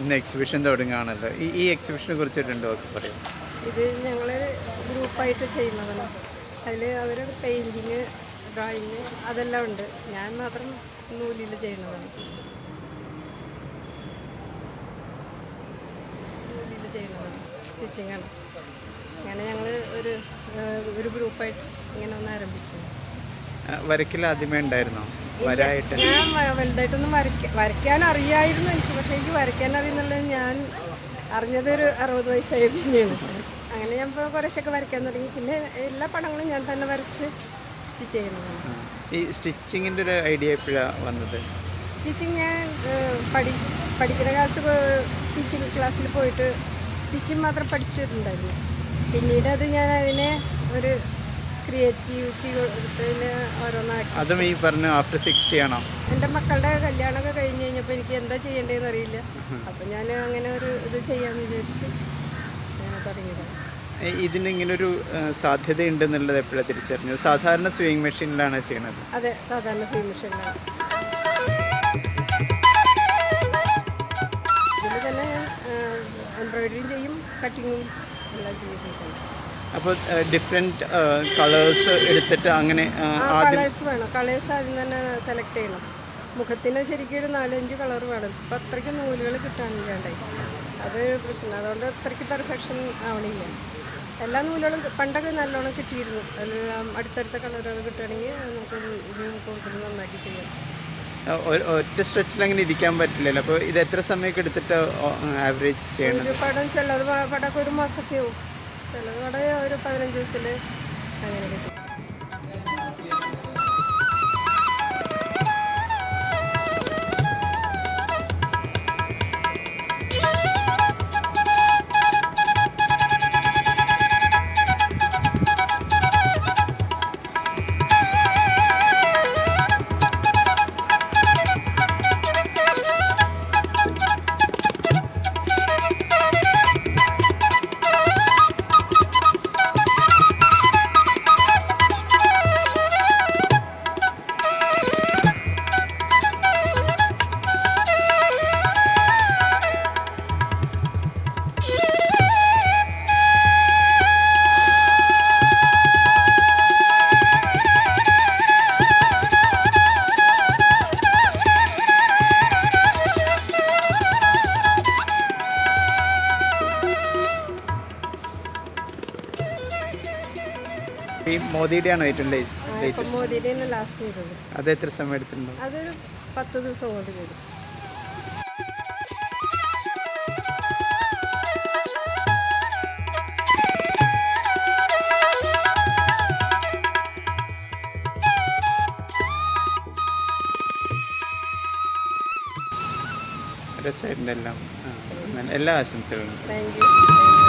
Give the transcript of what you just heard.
ഇന്ന് എക്സിബിഷൻ തുടങ്ങുകയാണല്ലോ ഈ ഈ എക്സിബിഷനെ കുറിച്ച് രണ്ടു പേർക്ക് പറയും. ഇത് ഞങ്ങൾ ഗ്രൂപ്പായിട്ട് ചെയ്യുന്നതാണ്. അതിൽ അവർ പെയിന്റിങ് ഡ്രോയിങ് അതെല്ലാം ഉണ്ട്. ഞാൻ മാത്രം നൂലിൽ ചെയ്യുന്നതാണ്. നൂലിൽ ചെയ്യുന്നതാണ്. സ്റ്റിച്ചിങ്ങാണ് അങ്ങനെ ഞങ്ങൾ ഒരു ഒരു ഗ്രൂപ്പായിട്ട് ഇങ്ങനെ ഒന്ന് ആരംഭിച്ചു. വരയ്ക്കൽ ആദ്യമേ ഉണ്ടായിരുന്നോ? വരായിട്ട്. ഞാൻ വലുതായിട്ടൊന്നും വരയ്ക്ക വരയ്ക്കാൻ അറിയായിരുന്നു എനിക്ക് പക്ഷേ എനിക്ക് വരയ്ക്കാൻ അറിയുന്നുള്ളത് ഞാൻ അറിഞ്ഞത് ഒരു അറുപത് വയസ്സായ പിന്നെയാണ്. അങ്ങനെ ഞാൻ ഇപ്പോൾ കുറേശ്ശൊക്കെ വരയ്ക്കാൻ തുടങ്ങി. പിന്നെ എല്ലാ പടങ്ങളും ഞാൻ തന്നെ വരച്ച് സ്റ്റിച്ച് ചെയ്യുന്നതാണ് ഈ സ്റ്റിച്ചിങ്ങിന്റെ ഒരു ഐഡിയ എപ്പോഴാണ് വന്നത്? സ്റ്റിച്ചിങ് ഞാൻ പഠി പഠിക്കുന്ന കാലത്ത് സ്റ്റിച്ചിങ് ക്ലാസ്സിൽ പോയിട്ട് സ്റ്റിച്ചിങ് മാത്രം പഠിച്ചിട്ടുണ്ടായിരുന്നു. പിന്നീട് അത് ഞാൻ അതിനെ ഒരു ക്രിയേറ്റിവിറ്റി കൊടുത്തതിന് ഓരോന്നാക്കി. അതും ഈ പറഞ്ഞ ആഫ്റ്റർ സിക്സ്റ്റി ആണോ? എന്റെ മക്കളുടെ കല്യാണമൊക്കെ കഴിഞ്ഞ് കഴിഞ്ഞപ്പോൾ എനിക്ക് എന്താ ചെയ്യേണ്ടതെന്ന് അറിയില്ല. അപ്പം ഞാൻ അങ്ങനെ ഒരു ഇത് ചെയ്യാമെന്ന് വിചാരിച്ച് ഞാൻ തുടങ്ങിയതാണ് ഒരു സാധ്യത ഉണ്ടെന്നുള്ളത് എപ്പോഴാണ് തിരിച്ചറിഞ്ഞത്? സാധാരണ സ്വിങ് മെഷീനിലാണ് ചെയ്യണത്. അതെ സാധാരണ സെയിം മെഷീനിലാണ് ഇതിൽ തന്നെ എംബ്രോയിഡറിയും ചെയ്യും കട്ടിങ്ങും എല്ലാം ചെയ്യുന്നുണ്ട് അപ്പോൾ ഡിഫറെന്റ് കളേഴ്സ് എടുത്തിട്ട് അങ്ങനെ കളേഴ്സ് വേണം. കളേഴ്സ് ആദ്യം തന്നെ സെലക്ട് ചെയ്യണം. മുഖത്തിന് ശരിക്കും ഒരു നാലഞ്ച് കളർ വേണം. ഇപ്പം അത്രയ്ക്ക് നൂലുകൾ കിട്ടാനില്ലാണ്ടായി. അത് പ്രശ്നം. അതുകൊണ്ട് അത്രയ്ക്ക് പെർഫെക്ഷൻ ആവണില്ല. എല്ലാ നൂലുകളും പണ്ടൊക്കെ നല്ലോണം കിട്ടിയിരുന്നു. എല്ലാം അടുത്തടുത്ത കളറുകൾ കിട്ടുകയാണെങ്കിൽ നമുക്ക് ഇത് കൂടുതൽ നന്നാക്കി ചെയ്യാം. ഒറ്റ സ്ട്രെച്ചിൽ അങ്ങനെ ഇരിക്കാൻ പറ്റില്ലല്ലോ. അപ്പോൾ ഇത് എത്ര സമയമൊക്കെ എടുത്തിട്ട് ആവറേജ് ചെയ്യണം ഒരു പടം ചിലത് പടമൊക്കെ ഒരു മാസമൊക്കെ ആവും. ചിലത് പടം ഒരു പതിനഞ്ച് ദിവസത്തിൽ അങ്ങനെയൊക്കെ ചെയ്യും. ഈ മോദിയുടെ ആണോ ഏറ്റവും ലേറ്റ് മോദിയുടെ ലാസ്റ്റ് ചെയ്തത്. അത് എത്ര സമയം എടുത്തിട്ടുണ്ടോ? അതൊരു പത്ത് ദിവസം കൊണ്ട് ചെയ്തു. എല്ലാ ആശംസകളും. Thank you